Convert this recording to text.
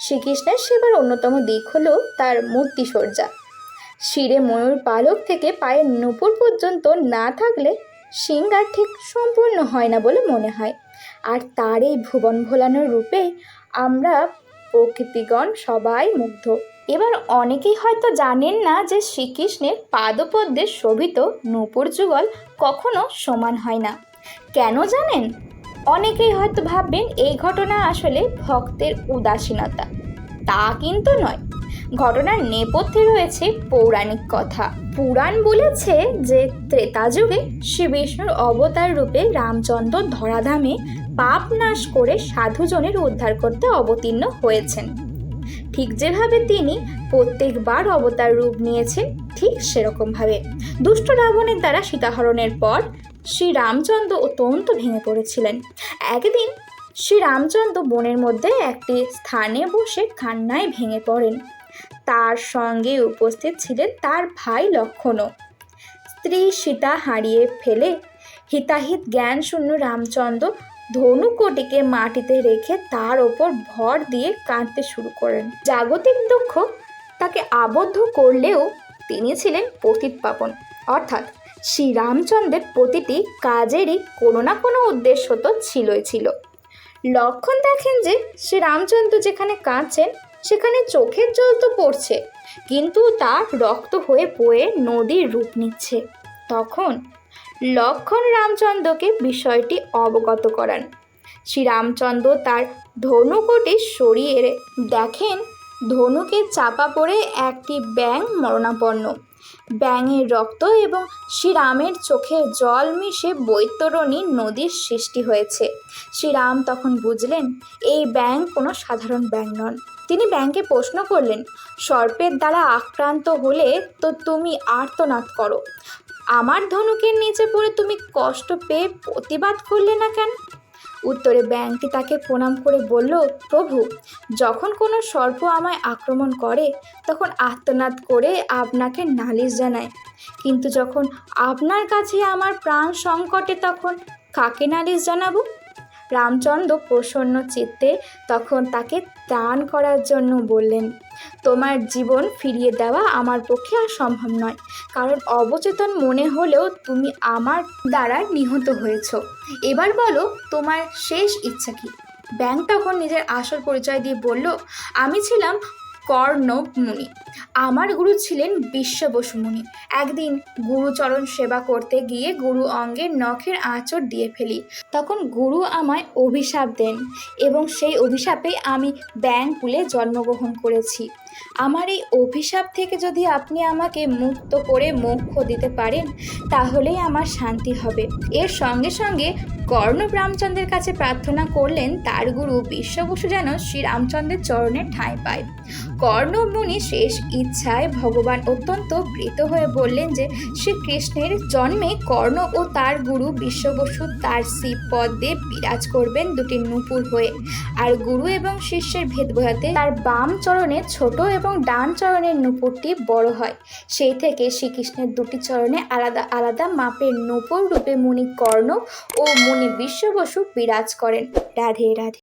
শ্রীকৃষ্ণের সেবার অন্যতম দিক হল তার মূর্তিসজ্জা শিরে ময়ূর পালক থেকে পায়ের নুপুর পর্যন্ত না থাকলে সিঙ্গার ঠিক সম্পূর্ণ হয় না বলে মনে হয়। আর তার এই ভুবন ভোলানোর রূপে আমরা প্রকৃতিগণ সবাই মুগ্ধ। এবার অনেকেই হয়তো জানেন না যে শ্রীকৃষ্ণের পাদপদ্মে শোভিত নূপুর যুগল কখনো সমান হয় না। কেন জানেন? অনেকেই হয়তো ভাববেন এই ঘটনা আসলে ভক্তের উদাসীনতা। তা কিন্তু নয়। ঘটনার নেপথ্যে রয়েছে পৌরাণিক কথা। পুরাণ বলেছে যে ত্রেতা যুগে শ্রী বিষ্ণুর অবতার রূপে রামচন্দ্র ধরাধামে পাপ নাশ করে সাধুজনের উদ্ধার করতে অবতীর্ণ হয়েছেন। ঠিক যেভাবে তিনি প্রত্যেকবার অবতার রূপ নিয়েছেন ঠিক সেরকমভাবে। দুষ্ট রাবণের দ্বারা সীতাহরণের পর শ্রী রামচন্দ্র অত্যন্ত ভেঙে পড়েছিলেন। একদিন শ্রী রামচন্দ্র বনের মধ্যে একটি স্থানে বসে কান্নায় ভেঙে পড়েন। তার সঙ্গে উপস্থিত ছিলেন তার ভাই লক্ষণও। স্ত্রী সীতা হারিয়ে ফেলে হিতাহিত জ্ঞান শূন্য রামচন্দ্র ধনুকটিকে মাটিতে রেখে তার ওপর ভর দিয়ে কাঁদতে শুরু করেন। জাগতিক দুঃখ তাকে আবদ্ধ করলেও তিনি ছিলেন পতিত পাবন অর্থাৎ শ্রীরামচন্দ্রের প্রতিটি কাজেরই কোনো না কোনো উদ্দেশ্য তো ছিলই ছিল। লক্ষণ দেখেন যে শ্রীরামচন্দ্র যেখানে কাঁদছেন, সেখানে চোখের জল তো পড়ছে, কিন্তু তা রক্ত হয়ে বয়ে নদীর রূপ নিচ্ছে। তখন লক্ষণ রামচন্দ্রকে বিষয়টি অবগত করান। শ্রীরামচন্দ্র তার ধনুকটি সরিয়ে দেখেন ধনুকে চাপা পড়ে একটি ব্যাং মরণাপন্ন। ব্যাঙের রক্ত এবং শ্রীরামের চোখে জল মিশে বৈতরণী নদীর সৃষ্টি হয়েছে। শ্রীরাম তখন বুঝলেন, এই ব্যাঙ কোনো সাধারণ ব্যাঙ নন। তিনি ব্যাংকে প্রশ্ন করলেন, সর্পের দ্বারা আক্রান্ত হলে তো তুমি আর্তনাদ করো। আমার ধনুকের নিচে পড়ে তুমি কষ্ট পেয়ে প্রতিবাদ করলে না কেন? উত্তরে ব্যাংকটি তাকে প্রণাম করে বলল, প্রভু, যখন কোনো সর্প আমায় আক্রমণ করে, তখন আত্মনাদ করে আপনাকে নালিশ জানায়। কিন্তু যখন আপনার কাছে আমার প্রাণ সংকটে, তখন কাকে নালিশ জানাব? রামচন্দ্র প্রসন্ন চিত্তে তখন তাকে ত্রাণ করার জন্য বললেন, তোমার জীবন ফিরিয়ে দেওয়া আমার পক্ষে আর সম্ভব নয়। কারণ অবচেতন মনে হলেও তুমি আমার দ্বারা নিহত হয়েছ। এবার বলো, তোমার শেষ ইচ্ছা কি? ব্যাং তখন নিজের আসল পরিচয় দিয়ে বলল, আমি ছিলাম কর্ণ মুনি আমার গুরু ছিলেন বিশ্ববসু মুনি একদিন গুরুচরণ সেবা করতে গিয়ে গুরু অঙ্গের নখের আঁচড় দিয়ে ফেলি। তখন গুরু আমায় অভিশাপ দেন এবং সেই অভিশাপে আমি ব্যাং পুলে জন্মগ্রহণ করেছি। আমার এই অভিশাপ থেকে যদি আপনি আমাকে মুক্ত করে মোক্ষ দিতে পারেন, তাহলেই আমার শান্তি হবে। এর সঙ্গে সঙ্গে কর্ণ রামচন্দ্রের কাছে প্রার্থনা করলেন, তার গুরু বিশ্ববসু যেন শ্রী রামচন্দ্রের চরণে ঠাঁই পায়। কর্ণ মুনি শেষ ইচ্ছায় ভগবান অত্যন্ত প্রীত হয়ে বললেন যে, শ্রীকৃষ্ণের জন্মে কর্ণ ও তার গুরু বিশ্ববসু তার শিব পদ্মে বিরাজ করবেন দুটি নুপুর হয়ে। আর গুরু এবং শিষ্যের ভেদ বোঝাতে তার বাম চরণে ছোট এবং ডান চরণের নূপুরটি বড় হয়। সেই থেকে শ্রীকৃষ্ণের দুটি চরণে আলাদা আলাদা মাপের নূপুর রূপে মুনি কর্ণ ও মুনি বিশ্ববসু বিরাজ করেন। রাধে রাধে।